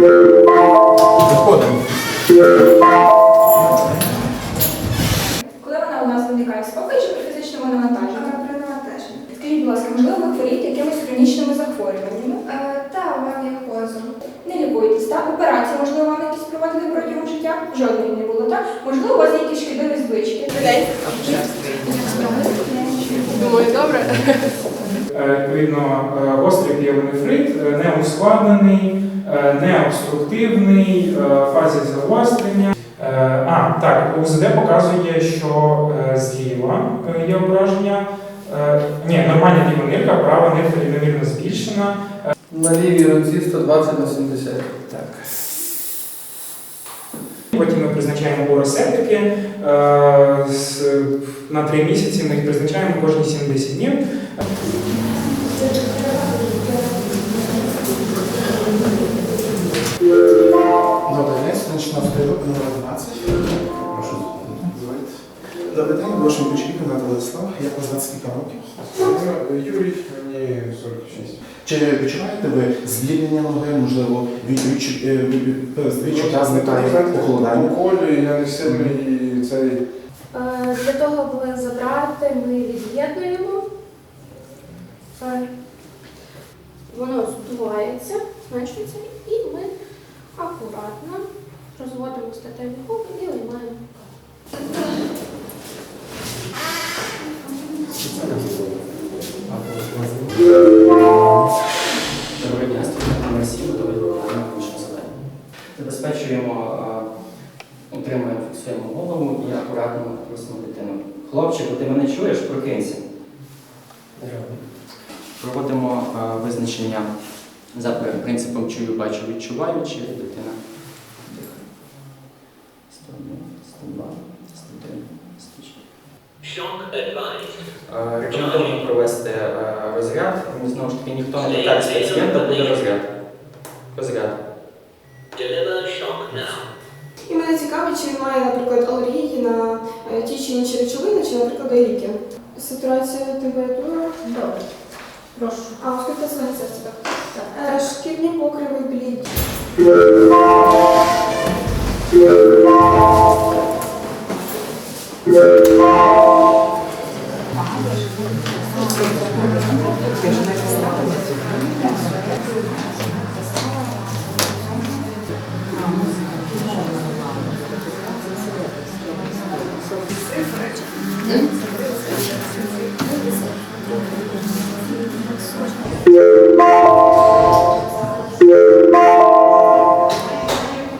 Виходимо. Коли вона у нас виникає спокій чи при фізичному навантаженні? При навантаженні. Скажіть, будь ласка, можливо, ви хворієте якимись хронічними захворюваннями? Е, Та, у мене є позов. Не лікуєтесь, так? Операції, можливо, вам якісь проводили протягом життя? Жодної не було, так? Можливо, у вас є якісь шкідливі звички? Думаю, добре. Е, Відповідно, е, гострий піелонефрит е, не ускладнений, е, не обструктивний, е, фазі загострення. Е, А, так, УЗД показує, що е, зліва е, є ображення. Е, Ні, нормальна ліва нирка, права нирка рівномірно збільшена. На лівій руці 120 на 70. Так. Потім ми призначаємо уросептики. Е, На три місяці ми їх призначаємо кожні 70 днів. Добрий день, сонячна стрілка номер 11. Прошу звати. Добрий день, Гната Владислав. Як вас 20 кілька років? Юрій, мені 46. Чи відчуваєте ви звільнення ноги, можливо, від відчу- від- від- відчуття зникає похолодання? Колі, я не сильний цей. Е, Для того, аби забрати, ми від'єднуємо. Е, Воно здувається, зменшується, і ми акуратно розводимо статеві губи і виймаємо. Доброго дня, студент номер 7, готовий до виконання завдання. Забезпечуємо, е, утримуємо, фіксуємо голову і акуратно просимо дитину. Хлопчику, ти мене чуєш? Прокинься. Визначення за принципом чую, бачу, відчуваю, чи дитина дихає. 101, 102, 103, 104. Е, Рекомендуємо провести розряд. Ну, Знову ж таки, ніхто не торкається пацієнта, буде розряд. Розряд. І мене цікавить, чи він має, наприклад, алергії на е, ті чи інші речовини, чи, наприклад, ліки. Сатурація температура. Добре. Прошу. А оскільки сонця в тебе? Е, э, Шкірні покриви білі. Цифри.